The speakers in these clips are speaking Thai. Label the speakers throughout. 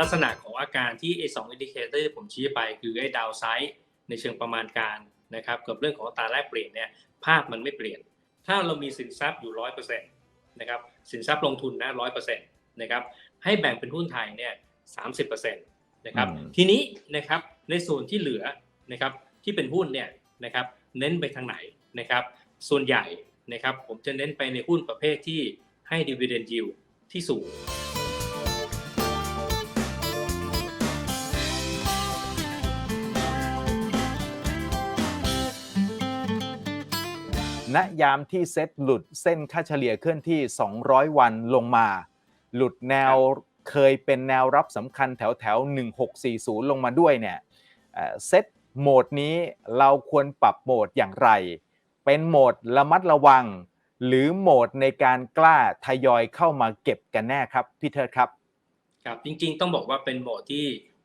Speaker 1: ลักษณะของอาการที่ไอ้สองอินดิเคเตอร์ที่ผมชี้ไปคือไอ้ดาวไซด์ในเชิงประมาณการนะครับกับเรื่องของอัตราแลกเปลี่ยนเนี่ยภาพมันไม่เปลี่ยน ถ้าเรามีสินทรัพย์อยู่ร้อยเปอร์เซ็นต์นะครับสินทรัพย์ลงทุนนะร้อยเปอร์เซ็นต์นะครับให้แบ่งเป็นหุ้นไทยเนี่ยสามสิบเปอร์เซ็นต์นะครับ
Speaker 2: อืม
Speaker 1: ทีนี้นะครับในส่วนที่เหลือนะครับที่เป็นหุ้นเนี่ยนะครับเน้นไปทางไหนนะครับส่วนใหญ่นะครับผมจะเน้นไปในหุ้นประเภทที่ให้ dividend yield ที่สูง
Speaker 2: ณยามที่เซ็ตหลุดเส้นค่าเฉลี่ยเคลื่อนที่ 200 วันลงมา หลุดแนวเคยเป็นแนวรับสำคัญแถวแถวๆ1640 ลงมาด้วยเนี่ยเอ่อเซ็ตโหมดนี้เราควรปรับโหมดอย่างไร เป็นโหมดระมัดระวัง หรือโหมดในการกล้าทยอยเข้ามาเก็บกันแน่ครับพี่เทิดครับ
Speaker 1: ครับจริงๆ ต้องบอกว่าเป็นโหมดที่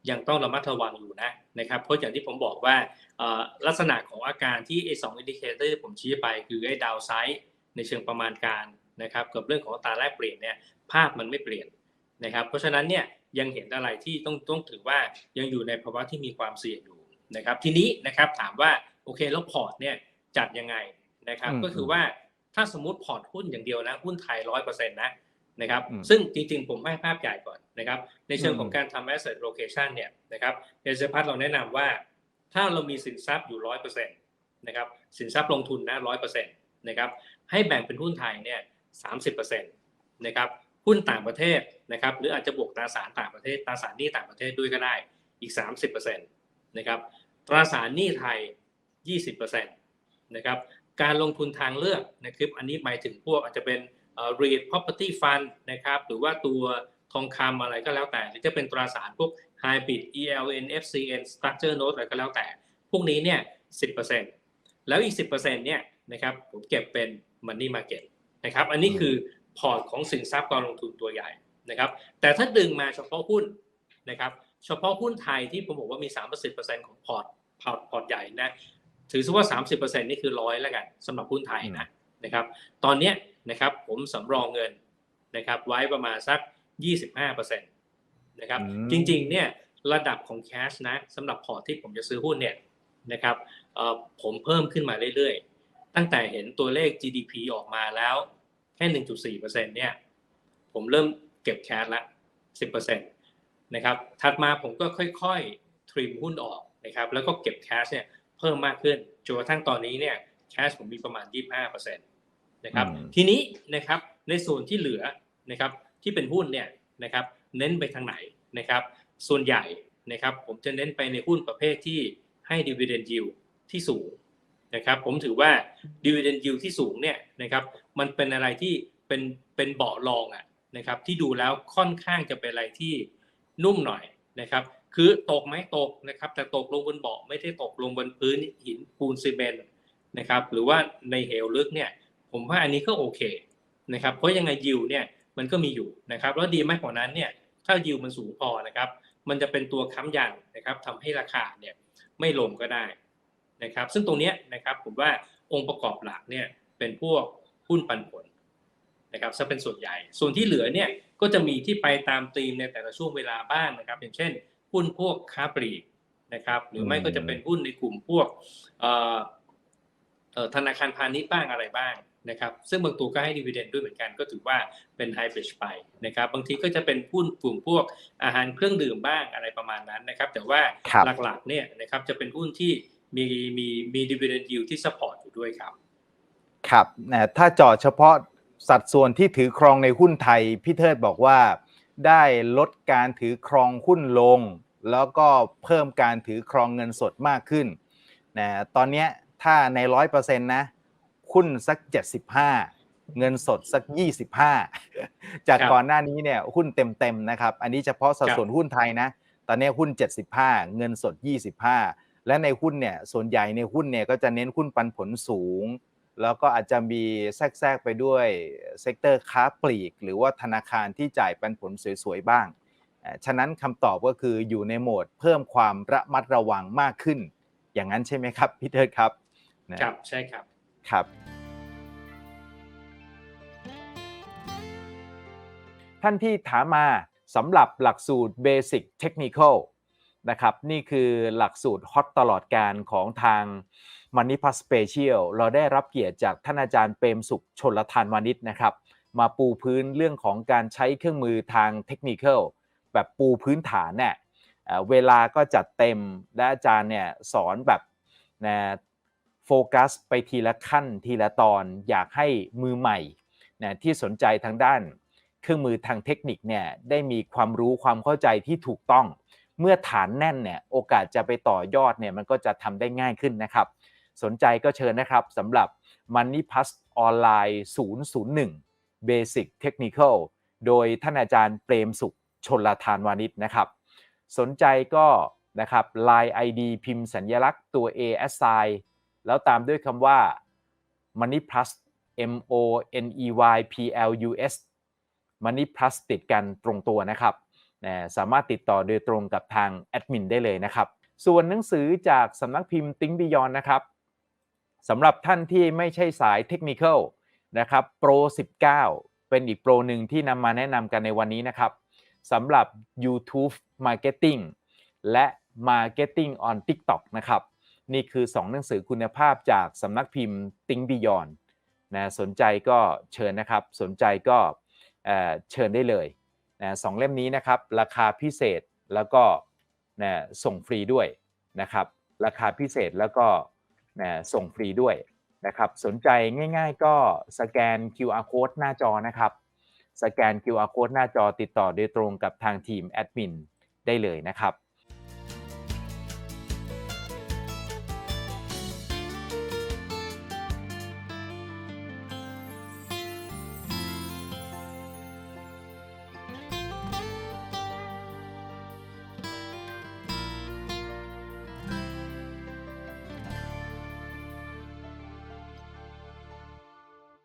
Speaker 1: ยังต้องระมัดระวังอยู่นะ นะครับเพราะอย่างที่ผมบอกว่าเอ่อลักษณะของอาการที่ไอ้สองอินดิเคเตอร์ที่ผมชี้ไปคือไอ้ดาวไซด์ในเชิงประมาณการนะครับกับเรื่องของอัตราแลกเปลี่ยนเนี่ยภาพมันไม่เปลี่ยนนะครับเพราะฉะนั้นเนี่ยยังเห็นอะไรที่ต้องต้องถือว่ายังอยู่ในภาวะที่มีความเสี่ยงอยู่นะครับทีนี้นะครับถามว่าโอเคแล้วพอร์ตเนี่ยจัดยังไงนะครับ
Speaker 2: อืม
Speaker 1: ก็คือว่าถ้าสมมติพอร์ตหุ้นอย่างเดียวนะหุ้นไทยร้อยเปอร์เซ็นต์นะ นะครับ
Speaker 2: อืม
Speaker 1: ซึ่งจริงๆ ผมให้ภาพใหญ่ก่อนนะครับในเชิงของ
Speaker 2: อืม
Speaker 1: การทำ asset location เนี่ยนะครับเอเซพัทเราแนะนำว่า ถ้าเรามีสินทรัพย์อยู่ร้อยเปอร์เซ็นต์นะครับสินทรัพย์ลงทุนนะร้อยเปอร์เซ็นต์นะครับให้แบ่งเป็นหุ้นไทยเนี่ยสามสิบเปอร์เซ็นต์นะครับหุ้นต่างประเทศนะครับหรืออาจจะบวกตราสารต่างประเทศตราสารหนี้ต่างประเทศด้วยก็ได้อีกสามสิบเปอร์เซ็นต์นะครับตราสารหนี้ไทยยี่สิบเปอร์เซ็นต์นะครับการลงทุนทางเลือกนะครับอันนี้หมายถึงพวกอาจจะเป็น เอ่อ REIT property fund นะครับหรือว่าตัวทองคำอะไรก็แล้วแต่ หรือจะเป็นตราสารพวก hybrid ELN FCN structure note อะไรก็แล้วแต่ พวกนี้เนี่ย 10%แล้วอีก 10%เนี่ยนะครับผมเก็บเป็น money market นะครับอันนี้คือพอร์ตของสินทรัพย์การลงทุนตัวใหญ่นะครับแต่ถ้าดึงมาเฉพาะหุ้นนะครับเฉพาะหุ้นไทยที่ผมบอกว่ามี 30%ของพอร์ตพอร์ตพอร์ตใหญ่นะถือซะว่า 30%นี่คือร้อยแล้วกันสำหรับหุ้นไทยนะ นะครับตอนเนี้ยนะครับผมสำรองเงินนะครับไว้ประมาณสัก 25%นะครับ
Speaker 2: อืม
Speaker 1: จริงๆเนี่ยระดับของแคชนะสำหรับพอร์ตที่ผมจะซื้อหุ้นเนี่ยนะครับเอ่อผมเพิ่มขึ้นมาเรื่อยๆ ตั้งแต่เห็นตัวเลข GDP ออกมาแล้วแค่ 1.4%เนี่ยผมเริ่มเก็บแคชละ 10%นะครับถัดมาผมก็ค่อยๆ ทริมหุ้นออกนะครับแล้วก็เก็บแคชเนี่ยเพิ่มมากขึ้นจนกระทั่งตอนนี้เนี่ยแคชผมมีประมาณ 25%นะครับ
Speaker 2: อืม
Speaker 1: ทีนี้นะครับในส่วนที่เหลือนะครับที่เป็นหุ้นเนี่ยนะครับเน้นไปทางไหนนะครับส่วนใหญ่นะครับผมจะเน้นไปในหุ้นประเภทที่ให้ dividend yield ที่สูงนะครับผมถือว่า dividend yield ที่สูงเนี่ยนะครับมันเป็นอะไรที่เป็นเป็นเบาะรองอะนะครับที่ดูแล้วค่อนข้างจะเป็นอะไรที่นุ่มหน่อยนะครับคือตกไหมตกนะครับแต่ตกลงบนเบาะไม่ได้ตกลงบนพื้นหินปูนซีเมนต์นะครับหรือว่าในเหวลึกเนี่ย ผมว่าอันนี้ก็โอเคนะครับเพราะยังไงยิวเนี่ยมันก็มีอยู่นะครับแล้วดีมากกว่านั้นเนี่ยถ้ายิวมันสูงพอนะครับ มันจะเป็นตัวค้ำยันนะครับทำให้ราคาเนี่ยไม่ลงก็ได้นะครับ ซึ่งตรงนี้นะครับผมว่าองค์ประกอบหลักเนี่ยเป็นพวกหุ้นปันผลนะครับซะเป็นส่วนใหญ่ ส่วนที่เหลือเนี่ยก็จะมีที่ไปตามธีมในแต่ละช่วงเวลาบ้างนะครับ อย่างเช่น หุ้นพวกค้าปลีกนะครับ หรือไม่ก็จะเป็นหุ้นในกลุ่มพวกเอ่อธนาคารพาณิชย์บ้างอะไรบ้าง นะครับซึ่งบางตัวก็ให้ดีเวเดนด้วยเหมือนกันก็ถือว่าเป็นไฮบริดไปนะครับบางทีก็จะเป็นหุ้นกลุ่มพวกอาหารเครื่องดื่มบ้างอะไรประมาณนั้นนะครับแต่ว่า
Speaker 2: ครับ
Speaker 1: หลักๆเนี่ยนะครับจะเป็นหุ้นที่มีมีมีดีเวเดนยิวที่สปอร์ตอยู่ด้วยครับ
Speaker 2: ครับนะถ้าเจาะเฉพาะสัดส่วนที่ถือครองในหุ้นไทยพี่เทิดบอกว่าได้ลดการถือครองหุ้นลง แล้วก็เพิ่มการถือครองเงินสดมากขึ้นนะตอนเนี้ยถ้าในร้อยเปอร์เซ็นต์นะ หุ้นสัก 75 เงินสดสัก 25 จาก
Speaker 1: ครับ
Speaker 2: ก่อนหน้านี้เนี่ยหุ้นเต็มๆนะครับ อันนี้เฉพาะสัดส่วนหุ้นไทยนะ ตอนนี้หุ้น 75 เงินสด 25 และในหุ้นเนี่ยส่วนใหญ่ในหุ้นเนี่ยก็จะเน้นหุ้นปันผลสูง แล้วก็อาจจะมีแทรกๆไปด้วยเซกเตอร์ค้าปลีก หรือว่าธนาคารที่จ่ายปันผลสวยๆบ้างเอ่อฉะนั้นคำตอบก็คืออยู่ในโหมดเพิ่มความระมัดระวังมากขึ้น อย่างนั้นใช่ไหมครับพี่เทิดครับนะครับ
Speaker 1: ใช่ครับ
Speaker 2: ครับ ท่านที่ถามมาสำหรับหลักสูตร Basic Technical นะครับนี่คือหลักสูตรฮอตตลอดการของทาง Money Plus Special เราได้รับเกียรติจากท่านอาจารย์เปรมสุขชนลทานวานิชนะครับ มาปูพื้นเรื่องของการใช้เครื่องมือทางเทคนิคแบบปูพื้นฐานเนี่ยเอ่อเวลาก็จัดเต็มและอาจารย์เนี่ยสอนแบบนะโฟกัสไปทีละขั้นทีละตอนอยากให้มือใหม่นะที่สนใจทางด้าน เครื่องมือทางเทคนิคเนี่ยได้มีความรู้ความเข้าใจที่ถูกต้อง เมื่อฐานแน่นเนี่ยโอกาสจะไปต่อยอดเนี่ยมันก็จะทำได้ง่ายขึ้นนะครับ สนใจก็เชิญนะครับสำหรับ Money Plus ออนไลน์ 001 Basic Technical โดยท่านอาจารย์เปรมสุขชนลทานวานิชนะครับ สนใจก็นะครับ Line ID พิมพ์สัญลักษณ์ตัว A S I แล้วตามด้วยคำว่า Money Plus M O N E Y P L U S Money Plus ติดกันตรงตัวนะครับสามารถติดต่อโดยตรงกับทางแอดมินได้เลยนะครับ ส่วนหนังสือจากสำนักพิมพ์ Think Beyond นะครับสำหรับท่านที่ไม่ใช่สายเทคนิคนะครับ Pro 19 เป็นอีกโปรหนึ่งที่นำมาแนะนำกันในวันนี้นะครับสำหรับ YouTube Marketing และ Marketing on TikTok นะครับ นี่คือ 2 หนังสือคุณภาพจากสำนักพิมพ์ Think Beyond นะสนใจก็เชิญนะครับ สนใจก็ เชิญได้เลยนะสองเล่มนี้นะครับราคาพิเศษแล้วก็นะส่งฟรีด้วยนะครับราคาพิเศษแล้วก็นะส่งฟรีด้วยนะครับสนใจง่าย ๆ ก็สแกน QR code หน้าจอนะครับสแกน QR code หน้าจอติดต่อโดยตรงกับทางทีมแอดมินได้เลยนะครับ